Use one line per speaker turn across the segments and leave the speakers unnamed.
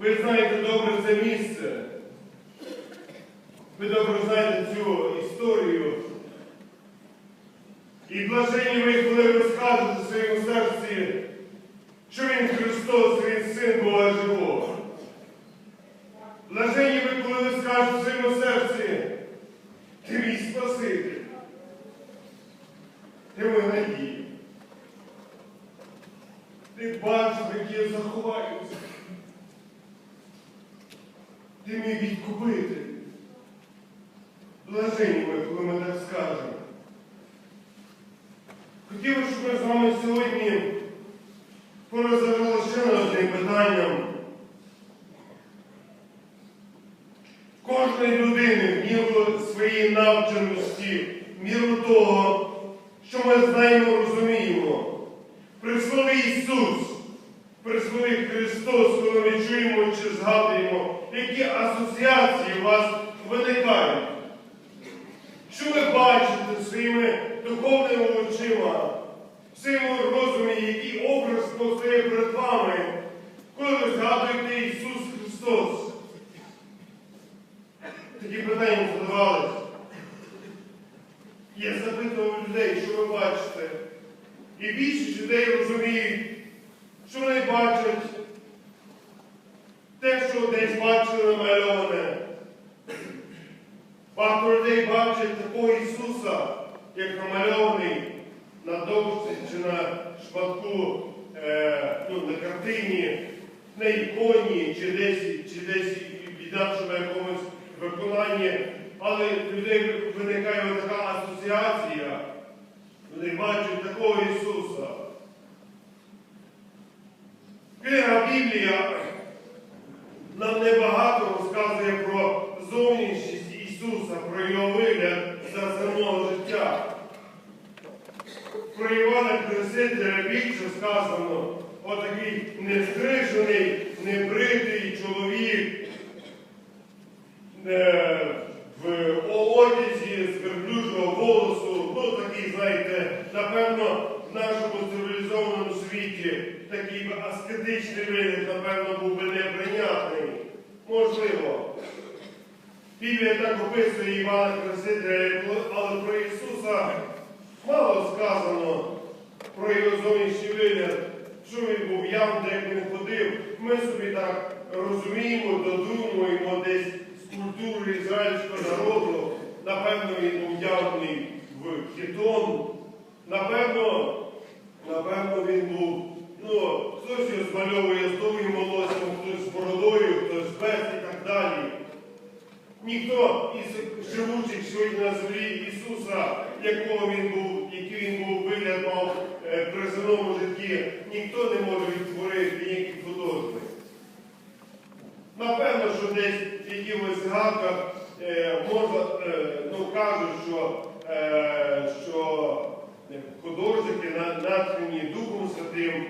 Ви знаєте добре це місце. Ви добре знаєте цю історію. І блажені ви, коли ви скажете в своєму серці, що Він Христос, Він Син Бога живого. Блажені ви, коли ви скажете в своєму серці, ти мій Спаситель. Ти мій надія. Ти бачиш, як я заховаюся. Ти мій відкупитель. Блажені ми, коли ми так скажемо. Хотів би, щоб ми з вами сьогодні порозважали ще над одним питанням. Кожної людини в міру своєї навченості, в міру того, що ми знаємо, розуміємо. При слові Ісус, при слові Христос, коли ми чуємо чи згадуємо, які асоціації у вас виникають. Що ви бачите своїми духовними очима, в своєму розумі, який образ постає перед вами, коли ви згадуєте Ісус Христос? Такі питання задавались. Я запитував людей, що ви бачите. І більшість людей розуміють, що вони бачать те, що десь бачили намальоване. Багато людей бачать такого Ісуса, як намальований на дошці чи на шматку, е, ну, на картині, на іконі, чи десь, чи десь в інакшому якомусь виконанні. Але в людей виникає така асоціація. Вони бачать такого Ісуса. Книга Біблія нам небагато розказує про зовнішність Ісуса, про його вигляд за земного життя. Про Івана Хрестителя більше сказано, отакий нестрижений, небритий чоловік в одязі з верблюжого волосу, ну такий, знаєте, напевно, в нашому цивілізованому світі такий аскетичний вигляд, напевно, був би неприйнятний. Можливо. Біблія так описує Івана Хрестителя, але про Ісуса мало сказано про його зовнішній вигляд, що він був явний, як він ходив. Ми собі так розуміємо, додумуємо десь з культури ізраїльського народу. Напевно, він був явний в хітон. Напевно, напевно, він був, ну, хтось його змальовує з довгим волоссям, хтось з бородою, хтось без і так далі. Ніхто із живучих сьогодні на землі Ісуса, якого він був, який він був вигляд мав е, при земному житті, ніхто не може відтворити ніякий художник. Напевно, що десь якихось згадках е, можна, е, ну, кажуть, що, е, що художники на- натхнені Духом Святим,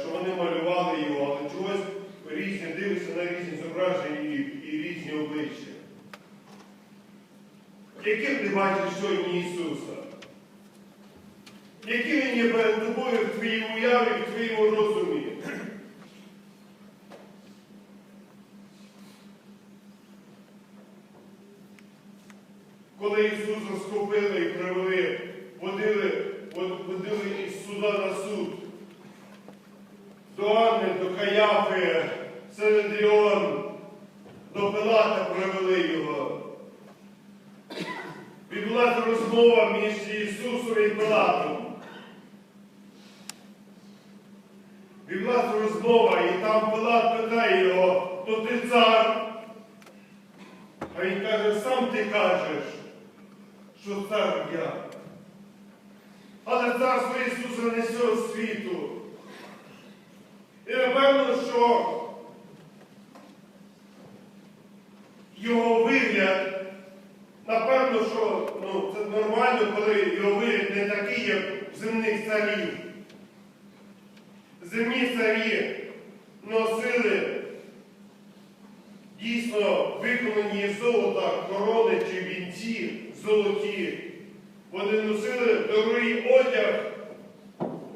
що вони малювали його, але чогось різні дивишся на різні зображення і, і різні обличчя. Яким ти бачиш сьогодні Ісуса? Яким Він є перед тобою в твоїй уяві, в твоєму розумі? Ісуса схопили і привели, водили, водили із суда на суд, до Анни, до Каяфи, Сенедріон, до Пилата привели його. Відбулася розмова між Ісусом і Пилатом. Відбулася розмова, і там Пилат питає його, то ти цар? А він каже, сам ти кажеш, що цар я. Але царство Ісуса не цього світу. І напевно, що його вигляд, напевно, що ну, це нормально, коли його вигляд не такий, як в земних царів. Земні царі носили дійсно виконані із золота корони чи вінці золоті. Вони носили дорогий одяг,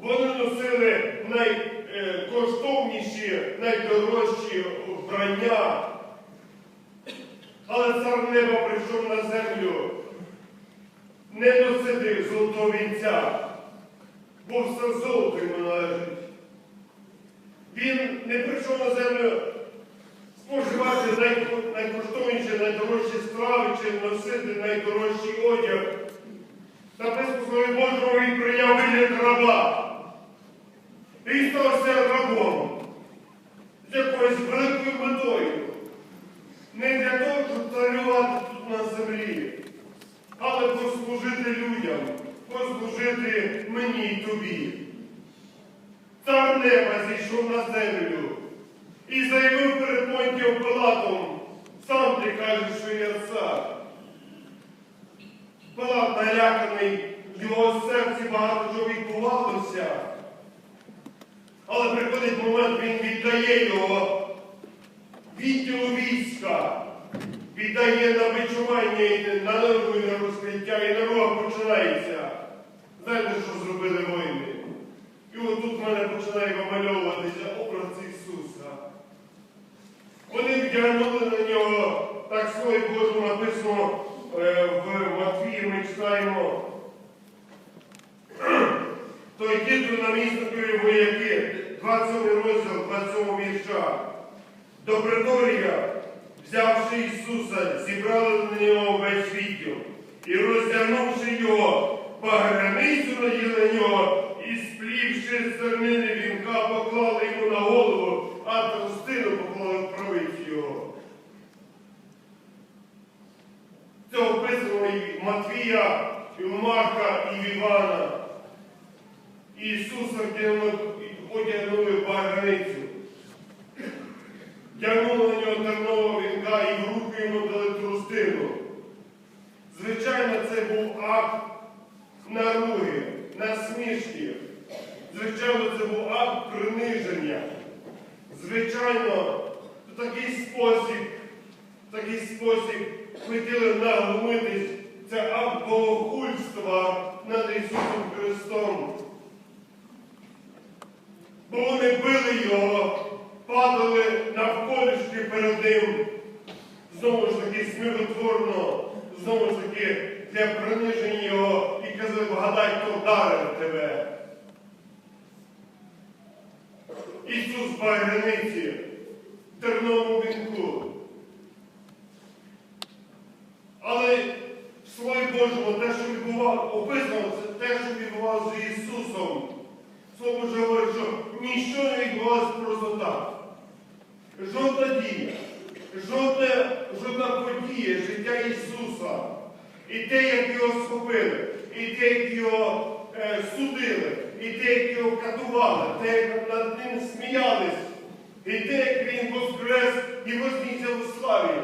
вони носили найкоштовніші, найдорожчі вбрання. Але цар неба прийшов на землю не носити золотого вінця, бо все золото йому належить. Він не прийшов на землю споживати найко- найкоштовніші, найдорожчі страви чи носити найдорожчий одяг. В Слові Божому він прийняв вигляд раба. Він стався рабом з якоюсь великою метою. Не для того, щоб царювати тут на землі, але послужити людям, послужити мені і тобі. Цар неба зійшов на землю і заявив перед Понтієм Пилатом, сам ти кажеш, що я цар. Пилат наляканий, в його серці багато чого відбувалося. Але приходить момент, він віддає його відділу війська, віддає на бичування на ногу і на розкриття, і дорога починається. Знаєте, що зробили воїни? І отут в мене починає вимальовуватися образ Ісуса. Вони вдягнули на нього, так в Слові Божому написано е, в Матвії, ми читаємо. То йдіть до намісникові вояки, 27 розділ, 27 вірша. До приторія, взявши Ісуса, зібрали на нього весь відділ і роздягнувши його, пограницю наділи на нього, і сплівши зернини вінка, поклали йому на голову, а поклали в його. Це описано і Матвія, і Марка, і Івана. Ісуса одягнули в баграницю. Тягнули на нього тернового вінка і в руку йому дали трустину. Звичайно, це був акт наруги, насмішки. Звичайно, це був акт приниження. Звичайно, в такий спосіб, в такий спосіб хотіли наглумитись. Це акт над Ісусом Христом. Бо вони били його, падали навколішки перед ним. Знову ж таки смиротворно, знову ж таки для приниження його і казали, вгадай, хто вдарив тебе. Ісус в багряниці, в терновому вінку. Але в Слові Божому те, що відбувалося, описано, це те, що відбувалося з Ісусом. Слово Боже говорить, що ніщо не відбувалося просто так. Жодна дія, жодна, жодна подія життя Ісуса, і те, як його схопили, і те, як його е, судили, і як його катували, як над ним сміялись, і як він воскрес і вознісся у славі.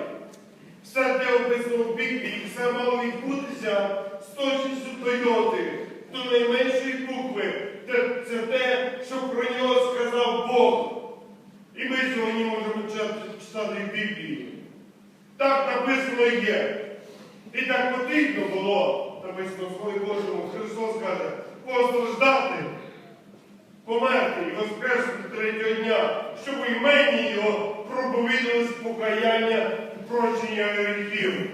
Все те описано в Біблії, все мало відбутися з точністю Тойоти, до найменшої букви. Це, те, що про нього сказав Бог. І ми сьогодні можемо читати в Біблії. Так написано є. І так потрібно було, написано в Слові Божому, Христос каже, постраждати, померти і воскреснути третього дня, щоб імені його проповідали покаяння і прощення гріхів.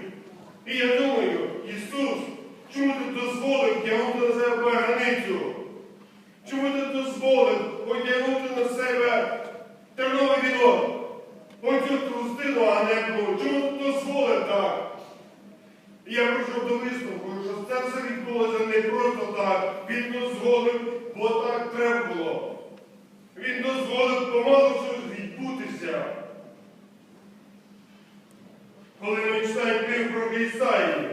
І я думаю, Ісус, чому ти дозволив тягнути на себе границю? Чому ти дозволив одягнути на себе терновий вінок? Оцю трустину ганебну. Чому ти дозволив так? І я прийшов до висновку, що це все відбулося не просто так. Він дозволив, бо так треба було. Він дозволив помалу щось відбутися. Коли ми читаємо книгу про Ісаї,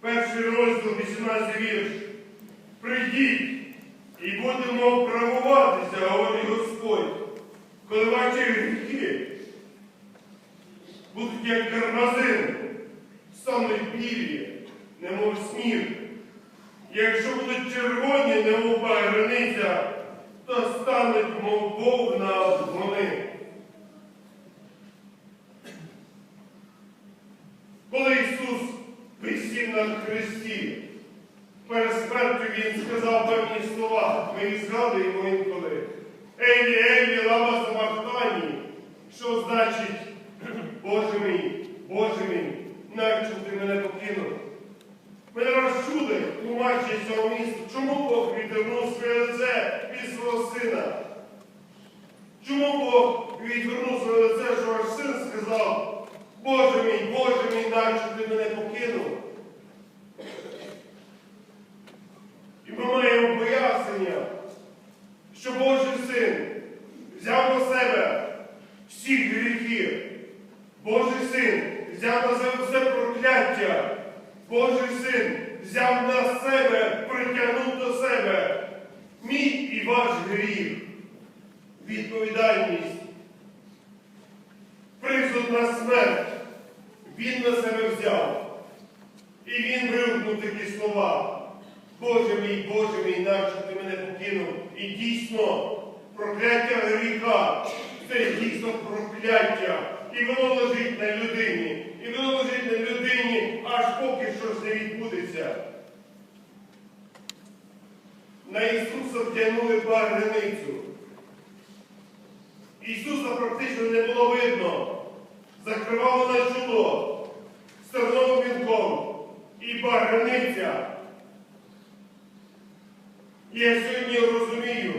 перший розділ, 18 вірш. Прийдіть і будемо правуватися, говорить Господь, коли ваші гріхи будуть як кармазин, стануть білі, немов сніг. Якщо будуть червоні, немов багряниця, то стануть, мов вовна вони. коли Ісус висів на хресті, перед смертю Він сказав певні слова, ми їх згадуємо інколи. Елі, Елі, лама Самахтані, що значить, Боже мій, Боже мій, навіщо ти мене покинув? Ми не раз чули тлумачення цього міста, чому Бог відвернув своє лице від свого сина? Чому Бог відвернув своє лице, що ваш син сказав, Боже мій, Боже мій, навіщо ти мене покинув? І ми маємо пояснення, що Божий син взяв на себе всі гріхи. Божий син взяв на себе все прокляття. Божий син взяв на себе, притягнув до себе мій і ваш гріх, відповідальність, присуд на смерть. Він на себе взяв. І він вигукнув такі слова. Боже мій, Боже мій, навіщо ти мене покинув? І дійсно, прокляття гріха це дійсно прокляття. І воно лежить на людині. І воно лежить на людині, аж поки щось не відбудеться. На Ісуса втягнули багряницю. Ісуса практично не було видно. Закривало на чоло, стерновим вінком і багряниця. І я сьогодні розумію,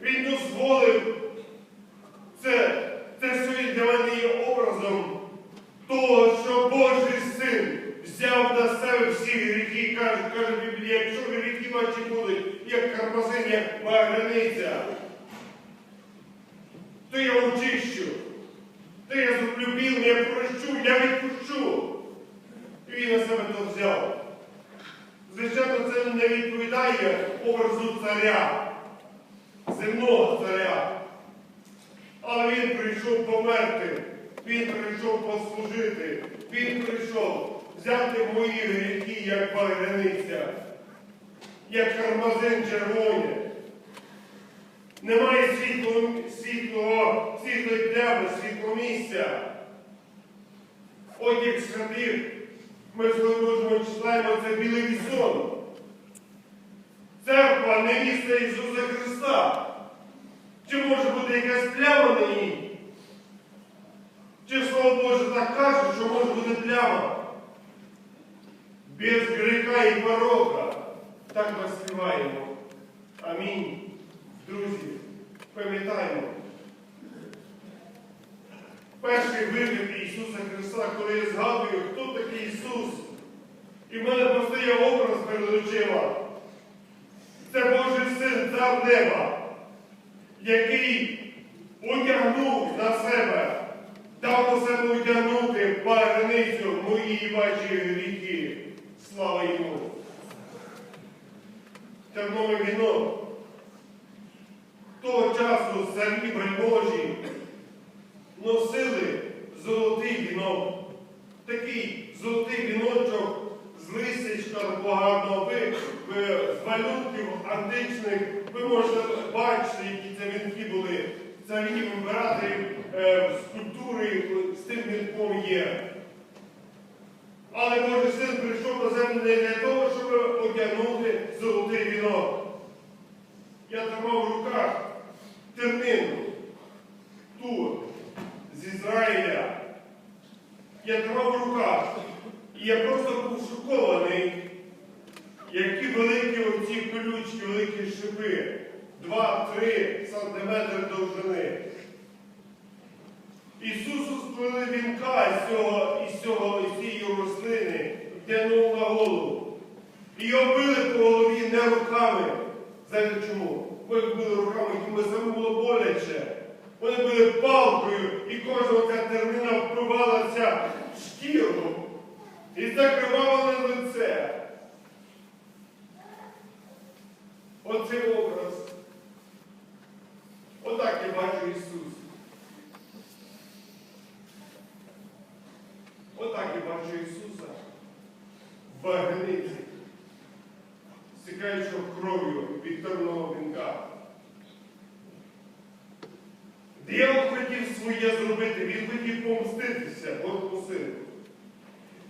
він дозволив це, це сьогодні для мене є образом того, що Божий син взяв на себе всі гріхи, каже, каже Біблія, якщо гріхи ваші будуть, як кармазин, як багряниця, то я очищу, то я зроблю білим, я прощу, я відпущу. І він на себе то взяв. Звичайно, це не відповідає образу царя, земного царя. Але він прийшов померти, він прийшов послужити, він прийшов взяти мої гріхи, як багряниця, як кармазин червоний. Немає світлого, світлого, світлої плями, світлого місця. Одяг святих. Ми з Божому читаємо це білий вісон. Церква не місце Ісуса Христа. Чи може бути якась пляма на ній? Чи Слово Боже так каже, що може бути пляма? Без гріха і порока. Так ми співаємо. Амінь. Друзі, пам'ятаємо. Перший вигляд Ісуса Христа, коли я згадую, хто такий Ісус, і в мене постає образ перед очима. Це Божий син цар неба, який одягнув на себе, дав на себе одягнути багряницю мої ваші гріхи. Слава йому! Тернове віно. Того часу самі вельможі носили золотий вінок. Такий золотий віночок з ви, ви, з малюнків античних. Ви можете бачити, які це вінки були. Царів, імператорів, е, скульптури з тим вінком є. Але Божий син прийшов на землю не для того, щоб одягнути золотий вінок. Я тримав в руках тернину ту з Ізраїля. Я тримав в руках. І я просто був шокований, які великі оці колючки, великі шипи. 2-3 сантиметри довжини. Ісусу сплели вінка з цього, із цього, із цієї рослини, втягнув на голову. І його били по голові не руками. Знаєте чому? Бо їх били руками, їм самому було боляче. Вони били палкою, і кожна ця терміна впивалася в шкіру і закривала на лице. Оцей образ. Отак я бачу Ісус. Отак я бачу Ісуса в баганиці, стікаючого кров'ю від терного вінка. Диявол хотів своє зробити, він хотів помститися Божому сину.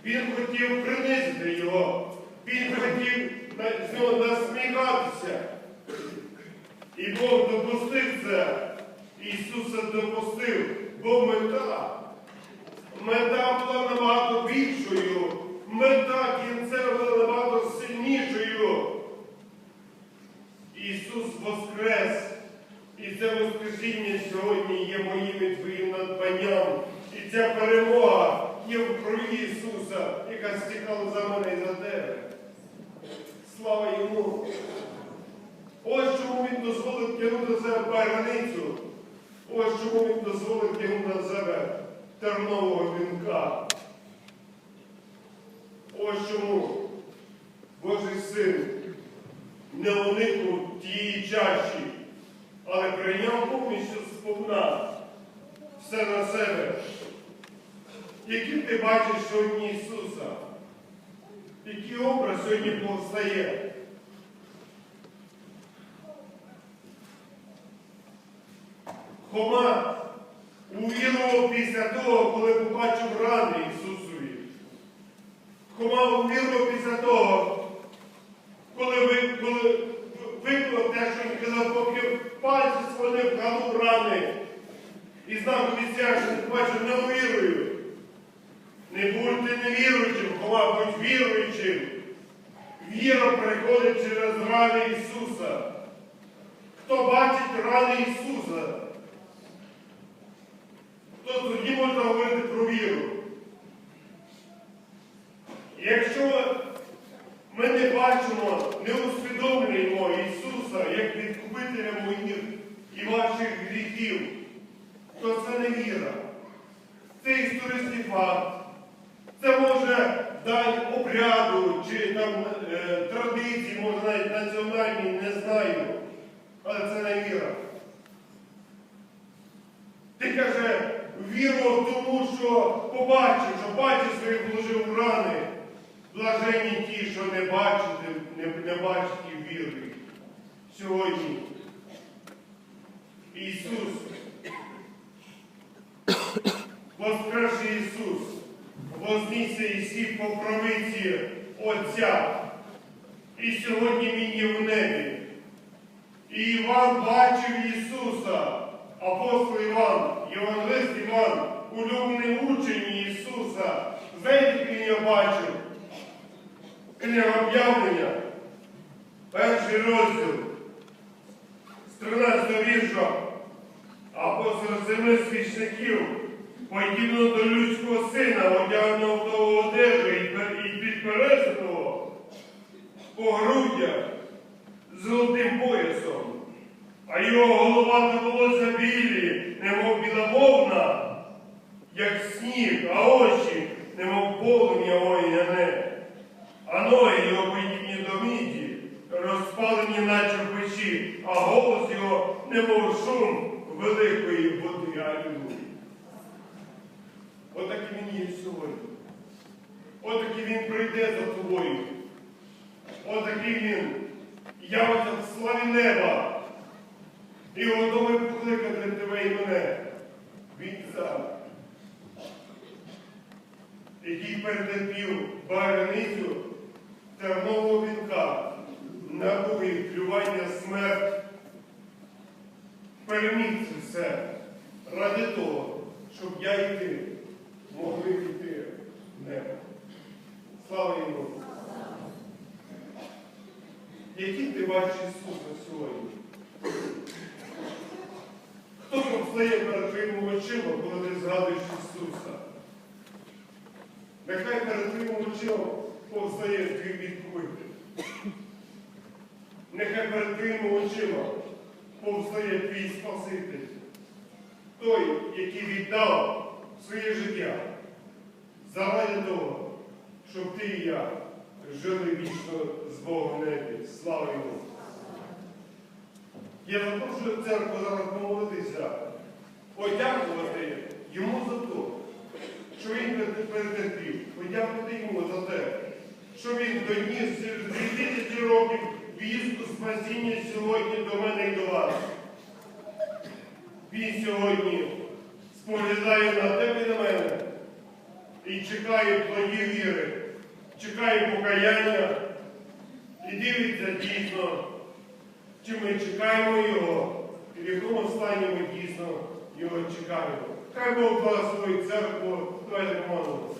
Він хотів принизити його. Він хотів з нього насміхатися. І Бог допустив це. Ісуса допустив, бо мета. Мета була набагато більшою. Мета кінцева була набагато сильнішою. Ісус воскрес. І це Воскресіння сьогодні є моїм і твоїм надбанням. І ця перемога є в крові Ісуса, яка стікала за мене і за тебе. Слава Йому! Ось чому Він дозволив тягнути на себе баграницю. Ось чому Він дозволив тягнути на себе тернового вінка. Ось чому Божий син не уникнув тієї чаші, але прийняв повністю сповна все на себе. Яким ти бачиш сьогодні Ісуса? Який образ сьогодні повстає? Хома увірував після того, коли побачив рани Ісусові. Хома увірував після того, коли коли виклав те, що він казав, поки пальці свої вкалу рани. І знав обіцяв, що ти бачив, не увірую. Не будьте невіруючим, Хома, будь віруючим. Віра приходить через рани Ісуса. Хто бачить рани Ісуса, то тоді можна говорити про віру. Якщо ми не бачимо, не усвідомлюємо Ісуса як відкупителя моїх і ваших гріхів, то це не віра. Це історичний факт. Це може дань обряду чи там е, традиції, може навіть національні, не знаю. Але це не віра. Ти каже, вірував тому, що побачив, що бачив свої положив рани. Блаженні ті, що не бачать, не, не бачать і вірують. Сьогодні Ісус, воскресший Ісус, вознісся і сів по правиці Отця. І сьогодні Він є в небі. І Іван бачив Ісуса, апостол Іван, Євангелист Іван, улюблений учень Ісуса. Знаєте, він його бачив? Книга об'явлення, перший розділ, з 13 вірша, апостол семи свічників, подібно до людського сина, одягнув до одежі і підперезаного по грудях золотим поясом, а його голова та волосся немов біла вовна, як сніг, а очі, немов полум'я огняне, а ноги його подібні до міді, розпалені, наче в печі, а голос його, немов шум великої води. Алілуя. Отакий він є сьогодні. Отакий він прийде за тобою. Отакий він явиться в славі неба і готовий покликати тебе і мене. Він сам, який перетерпів багряницю тернового вінка, набув і плювання смерть, переміг це все ради того, щоб я і ти могли йти в небо. Слава йому! Яким ти бачиш Ісуса сьогодні? Хто повстає перед твоїми очима, коли ти згадуєш Ісуса? Нехай перед твоїми очима повстає твій відкупитель. Нехай перед твоїми очима повстає твій Спаситель. Той, який віддав своє життя заради того, щоб ти і я жили вічно з Богом в небі. Слава йому! Я запрошую церкву зараз помолитися, подякувати йому за те, що він перетерпів, подякувати йому за те, що він доніс через 2000 років вісту спасіння сьогодні до мене і до вас. Він сьогодні споглядає на тебе і на мене і чекає твої віри, чекає покаяння і дивиться дійсно, чи ми чекаємо його, і в якому стані ми дійсно його чекаємо. Хай Бог благословить церкву, давайте помолимося.